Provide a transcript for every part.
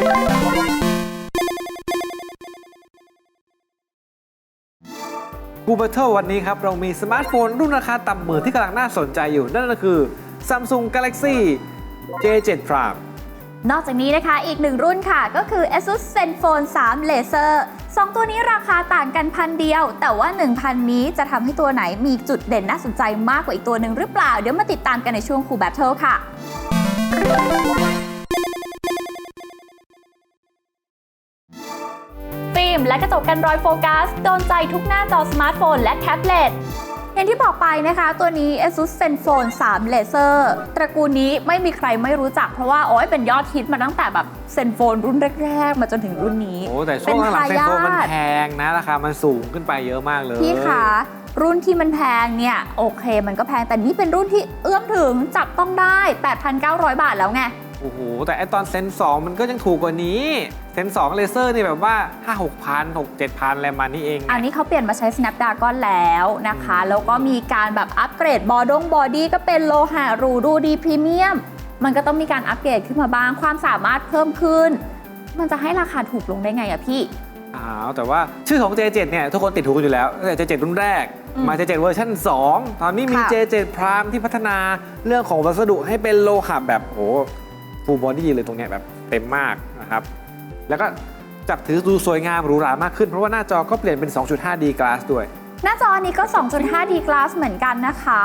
กูเบ t เทิลวันนี้ครับ เรามีสมาร์ทโฟนรุ่นราคาต่ำหมื่นที่กำลังน่าสนใจอยู่ นั่นก็คือ Samsung Galaxy J7 Prime นอกจากนี้นะคะอีกหนึ่งรุ่นค่ะก็คือ ASUS ZenFone 3 Laser สองตัวนี้ราคาต่างกันพันเดียว แต่ว่า 1,000 นี้จะทำให้ตัวไหนมีจุดเด่นน่าสนใจมากกว่าอีกตัวหนึ่งหรือเปล่า เดี๋ยวมาติดตามกันในช่วงคูแบทเทิลค่ะ และกระจกกันรอยโฟกัส โดนใจทุกหน้าจอสมาร์ทโฟนและแท็บเล็ตอย่างที่บอกไปนะคะ ตัวนี้ ASUS ZenFone 3 Laser ตระกูลนี้ไม่มีใครไม่รู้จักเพราะว่าโอ้ยเป็นยอดฮิตมาตั้งแต่แบบ ZenFone รุ่นแรก ๆ มาจนถึงรุ่นนี้ โอ้แต่ช่วงหลังๆเป็เซนนโฟนมันทายาทแพงนะ ราคามันสูงขึ้นไปเยอะมากเลย พี่คะรุ่นที่มันแพงเนี่ย โอเคมันก็แพงแต่นี่เป็นรุ่นที่เอื้อมถึงจับต้องได้ 8,900 บาทแล้วไง โอ้โห แต่ไอตอนเซน2มันก็ยังถูกกว่านี้ เซน2เลเซอร์นี่แบบว่า 5 6 พัน6 7 พันอะไรประมาณนี้เอง อันนี้เขาเปลี่ยนมาใช้ Snapdragon แล้วนะคะ แล้วก็มีการแบบอัปเกรดบอดงบอดี้ก็เป็นโลหะหรูดูดีพรีเมียม มันก็ต้องมีการอัปเกรดขึ้นมาบ้าง ความสามารถเพิ่มขึ้น มันจะให้ราคาถูกลงได้ไงอะพี่อ้าวแต่ว่าชื่อของ J7 เนี่ยทุกคนติดหูกันอยู่แล้วตั้งแต่ J7 รุ่นแรกอืมมา J7 เวอร์ชัน2 ตอนนี้มีค่ะ J7 Prime ที่พัฒนาเรื่องของวัสดุให้เป็นโลหะแบบโอ้ ฟูลบอดี้เลยตรงเนี้ยแบบเต็มมากนะครับ แล้วก็จับถือดูสวยงามหรูหรามากขึ้น เพราะว่าหน้าจอก็เปลี่ยนเป็น 2.5D Glass ด้วย หน้าจอนี้ก็ 2.5D Glass เหมือนกันนะคะ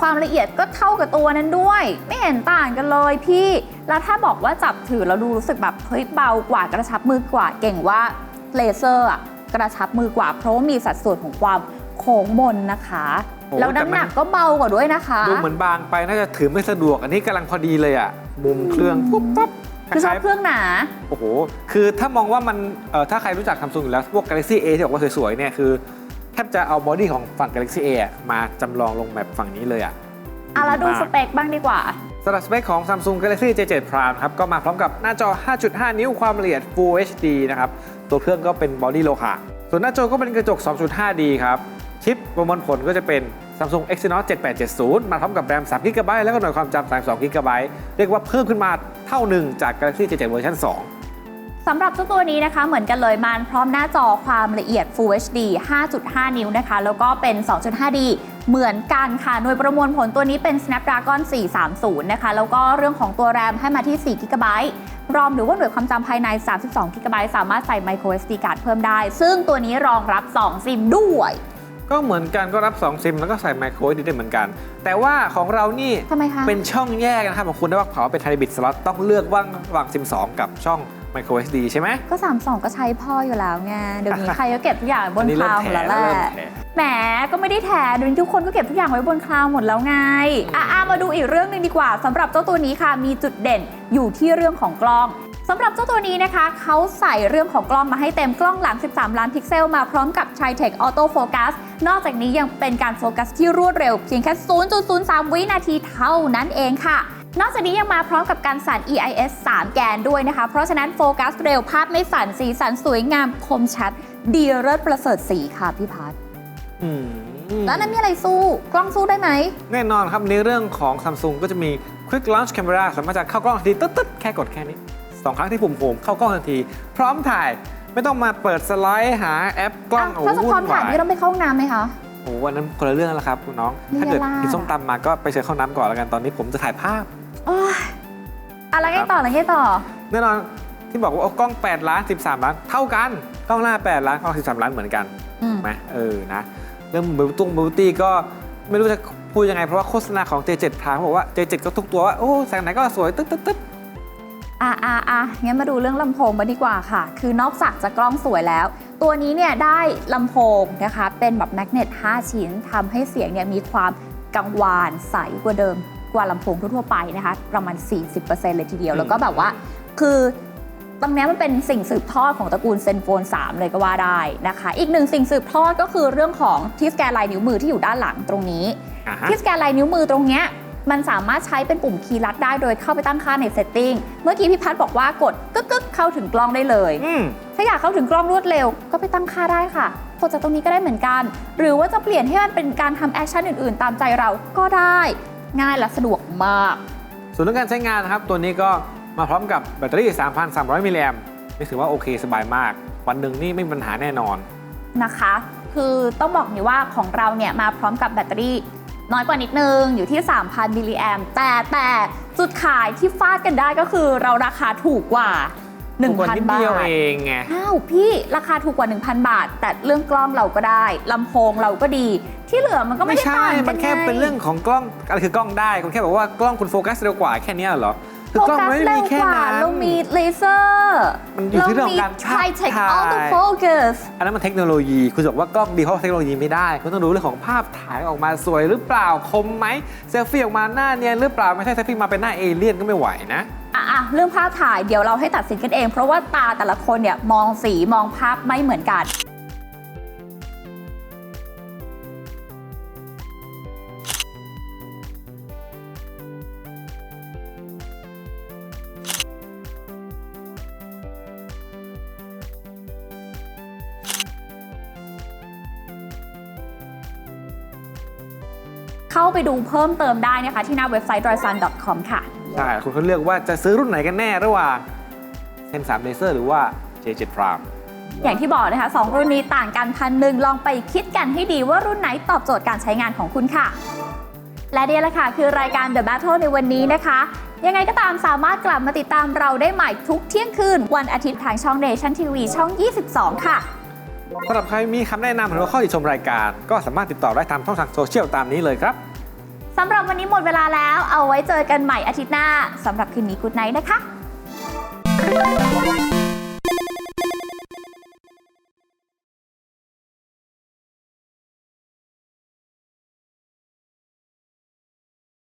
ความละเอียดก็เท่ากับตัวนั้นด้วย ไม่เห็นต่างกันเลยพี่ แล้วถ้าบอกว่าจับถือแล้วดูรู้สึกแบบเฮ้ยเบากว่ากระชับมือกว่าเก่งว่าเลเซอร์อะกระชับมือกว่าเพราะว่ามีสัดส่วนของความโค้งมนนะคะ แล้วน้ำหนักก็เบากว่าด้วยนะคะดูเหมือนบางไปน่าจะถือไม่สะดวก อันนี้กำลังพอดีเลยอะมุมเครื่องปุ๊บปั๊บคือชอบล้ายๆเครื่องหนา โอ้โห คือถ้ามองว่ามันเอ่อถ้าใครรู้จักซัมซุงอยู่แล้ว พวก Galaxy A ที่บอกว่าสวยๆเนี่ยคือแทบจะเอาบอดี้ของฝั่ง Galaxy A อะมาจำลองลงแบบฝั่งนี้เลยอะอะแล้วดูมากสเปคบ้างดีกว่าสำหรับสเปคของ Samsung Galaxy J7 Prime ครับก็มาพร้อมกับหน้าจอ 5.5 นิ้วความละเอียด Full HD นะครับ ตัวเครื่องก็เป็นบอดี้โลหะส่วนหน้าจอก็เป็นกระจก 2.5D ครับ ชิปประมวลผลก็จะเป็น Samsung Exynos 7870 มาพร้อมกับแรม3 GB แล้วก็หน่วยความจำ32 GB เรียกว่าเพิ่มขึ้นมาเท่าหนึ่งจาก Galaxy J7 เวอร์ชัน2สำหรับเจ้าตัวนี้นะคะเหมือนกันเลยมันพร้อมหน้าจอความละเอียด Full HD 5.5 นิ้วนะคะ แล้วก็เป็น 2.5D เหมือนกันค่ะ หน่วยประมวลผลตัวนี้เป็น Snapdragon 430 นะคะ แล้วก็เรื่องของตัวแรมให้มาที่ 4 GB รอมหรือว่าหน่วยความจำภายใน 32 GB สามารถใส่ micro SD card เพิ่มได้ ซึ่งตัวนี้รองรับ 2 ซิมด้วย ก็เหมือนกันก็รับ 2 ซิม แล้วก็ใส่ไมโคร SD ได้เหมือนกัน แต่ว่าของเรานี่ทำไมคะเป็นช่องแยกนะครับของคุณได้ว่าเผาเป็นไทบิตสล็อตต้องเลือกว่างระหว่างซิม 2 กับช่องไมโคร SD ใช่ไหม ก็ 32 ก็ใช้พ่ออยู่แล้วไงเดี๋ยวนี้ใครก็เก็บทุกอย่างบนอัคลาวเริ่มหมดแถแล้วแหเริ่มละแถแหมก็ไม่ได้แถเดี๋ยวนี้ทุกคนก็เก็บทุกอย่างไว้บนคลาวด์หมดแล้วไงอะอะมาดูอีกเรื่องหนึงดีกว่าสำหรับเจ้าตัวนี้ค่ะมีจุดเด่นอยู่ที่เรื่องของกล้อง สำหรับเจ้าตัวนี้นะคะเขาใส่เรื่องของกล้องมาให้เต็มกล้องหลัง 13 ล้านพิกเซลมาพร้อมกับ Tritech Auto Focus นอกจากนี้ยังเป็นการโฟกัสที่รวดเร็วเพียงแค่ 0.03 วินาทีเท่านั้นเองค่ะ นอกจากนี้ยังมาพร้อมกับการสั่น EIS 3 แกนด้วยนะคะ เพราะฉะนั้นโฟกัสเร็วภาพไม่สั่นสีสันสวยงามคมชัด ดีเลิศประเสริฐสีค่ะพี่พัฒอืมแล้วนั้นมีอะไรสู้กล้องสู้ได้ไหม แน่นอนครับในเรื่องของ Samsung ก็จะมี Quick Launch Camera สามารถจะเข้ากล้องทันทีตึ๊ดๆแค่กดแค่นี้ สองครั้งที่ปุ่มโฮมเข้ากล้องทันที พร้อมถ่ายไม่ต้องมาเปิดสไลด์หาแอปกล้องอะโอ้ถ้าจะวุ่พร้อมนถ่ายวายนี่ต้องไปเข้าห้องน้ำไหมคะ โอ้วันนั้นคนละเรื่องแล้วครับคุณน้องนี่ถ้าเกิดล่ะกินส้มตำมาก็ไปเชิญเข้าน้ำก่อนแล้วกันตอนนี้ผมจะถ่ายภาพ โอ้ยอะไรไงต่ออะไรไงต่อ แน่นอนที่บอกว่าเอากล้อง 8 ล้าน 13 ล้าน เท่ากัน กล้องหน้า 8 ล้านกล้อง13 ล้านเหมือนกันอืมไหมเออนะเรื่องบิวตุ้งบิวตี้ก็ไม่รู้จะพูดยังไง เพราะว่าโฆษณาของ J7 พาเขาบอกว่า J7 ก็ทุกตัวว่า โอ้แสงไหนก็สวย ตึ๊ดตึ๊ดตึ๊ด อะอะอะงั้นมาดูเรื่องลำโพงมาดีกว่าค่ะ คือนอกจากจะกล้องสวยแล้ว ตัวนี้เนี่ยได้ลำโพงนะคะ เป็นแบบแมกเนต5 ชิ้นทำให้เสียงเนี่ยมีความกังวานใสกว่าเดิมกว่าลำโพงทั่วๆไปนะคะ ประมาณ 40%เลยทีเดียว แล้วก็แบบว่า คือตรงเนี้ยมันเป็นสิ่งสืบทอดของตระกูลเซนโฟน 3 เลยก็ว่าได้นะคะ อีกหนึ่งสิ่งสืบทอดก็คือเรื่องของที่สแกนลายนิ้วมือที่อยู่ด้านหลังตรงนี้อะฮะที่สแกนลายนิ้วมือตรงเนี้ย มันสามารถใช้เป็นปุ่มคีย์ลัดได้โดยเข้าไปตั้งค่าในเซตติ้งเมื่อกี้พี่พัฒน์บอกว่ากดกึกกึกเข้าถึงกล้องได้เลย อืม ถ้าอยากเข้าถึงกล้องรวดเร็วก็ไปตั้งค่าได้ค่ะกดจากตรงนี้ก็ได้เหมือนกัน หรือว่าจะเปลี่ยนให้มันเป็นการทำแอคชั่นอื่นๆ ตามใจเราก็ได้ ง่ายและสะดวกมาก ส่วนเรื่องการใช้งานนะครับ ตัวนี้ก็มาพร้อมกับแบตเตอรี่ 3,300 มิลลิแอมป์นี่ถือว่าโอเคสบายมาก วันหนึ่งนี่ไม่มีปัญหาแน่นอน นะคะ คือต้องบอกนี่ว่าของเราเนี่ยมาพร้อมกับแบตเตอรี่ น้อยกว่านิดนึงอยู่ที่ 3,000 มิลลิแอมแต่แต่จุดขายที่ฟาดกันได้ก็คือเราราคาถูกกว่าถูกกว่านิด1,000 บาเดียวทเองไงอ้าวพี่ราคาถูกกว่า 1,000 บาท แต่เรื่องกล้องเราก็ได้ลำโพงเราก็ดี ที่เหลือมันก็ไม่ไม่ได้ใช่ต่างกันมันแค่ไงเป็นเรื่องของกล้องอะไรคือกล้องได้คุณแค่บอกว่ากล้องคุณโฟกัสเร็วกว่าแค่เนี้ยเหรอ คืโฟกล้องกัสมันไม่ได้เร็มีวแค่กว่านั้นเรามีเลเซอร์มันอยู่ที่เรื่องของการเรามี Try Take ถ่าย Auto Focus อันนั้นมันเทคโนโลยี คุณจะบอกว่ากล้องดีเพราะเทคโนโลยีไม่ได้คุณต้องดูเรื่องของภาพถ่ายออกมาสวยหรือเปล่าคมไหมเซลฟี่ออกมาหน้าเนียนหรือเปล่าไม่ใช่เซลฟี่มาเป็นหน้าเอเลี่ยนก็ไม่ไหวนะอะอะเรื่องภาพถ่ายเดี๋ยวเราให้ตัดสินกันเอง เพราะว่าตาแต่ละคนเนี่ยมองสีมองภาพไม่เหมือนกัน เข้าไปดูเพิ่มเติมได้นะคะ ที่หน้าเว็บไซต์ d r y s u n c o m ค่ะ ใช่ คุณก็เลือกว่าจะซื้อรุ่นไหนกันแน่ระหว่างเซน3 Laser หรือว่า J7 Prime อย่างที่บอกนะคะสองรุ่นนี้ต่างกันพันหนึ่งลองไปคิดกันให้ดีว่ารุ่นไหนตอบโจทย์การใช้งานของคุณค่ะ และนี่แหละค่ะ คือรายการ The Battle ในวันนี้นะคะ ยังไงก็ตามสามารถกลับมาติดตามเราได้ใหม่ทุกเที่ยงคืน วันอาทิตย์ทางช่อง Nation TV ช่อง 22 ค่ะ สำหรับใครมีคำแนะนำหรือว่าข้อติชมรายการ ก็สามารถติดต่อได้ตามช่องทางโซเชียลตามนี้เลยครับสำหรับวันนี้หมดเวลาแล้ว เอาไว้เจอกันใหม่อาทิตย์หน้าสำหรับคืนนี้กูดไนท์นะคะ